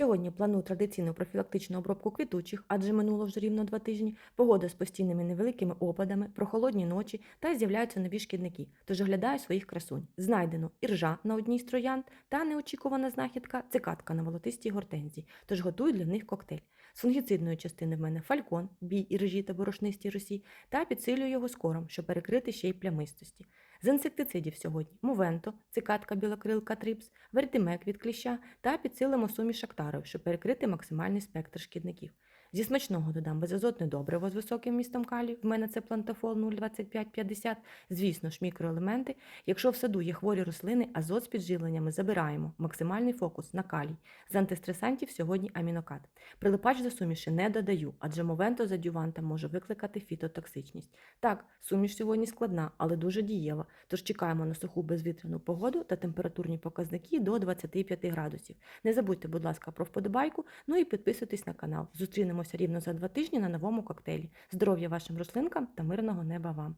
Сьогодні планую традиційну профілактичну обробку квітучих, адже минуло вже рівно два тижні, погода з постійними невеликими опадами, прохолодні ночі та з'являються нові шкідники. Тож оглядаю своїх красунь. Знайдено іржа на одній з троянд та неочікувана знахідка цикатка на волотистій гортензії. Тож готую для них коктейль. З фунгіцидної частини в мене фалькон, бій іржі та борошнистій росі, та підсилюю його скором, щоб перекрити ще й плямистості. З інсектицидів сьогодні мувенто, цикатка білокрилка трипс, вертимек від кліща та підсилимо суміш актарою, щоб перекрити максимальний спектр шкідників. Зі смачного додам безазотне добриво з високим містом калію, в мене це плантафол 0,2550, звісно ж мікроелементи. Якщо в саду є хворі рослини, азот з підживленнями забираємо, максимальний фокус на калій. З антистресантів сьогодні амінокат. Прилипач до суміші не додаю, адже мовенто з адювантом може викликати фітотоксичність. Так, суміш сьогодні складна, але дуже дієва, тож чекаємо на суху безвітряну погоду та температурні показники до 25 градусів. Не забудьте, будь ласка, про вподобайку, ну і підписуйтесь на канал. Зустрінемося рівно за два тижні на новому коктейлі. Здоров'я вашим рослинкам та мирного неба вам!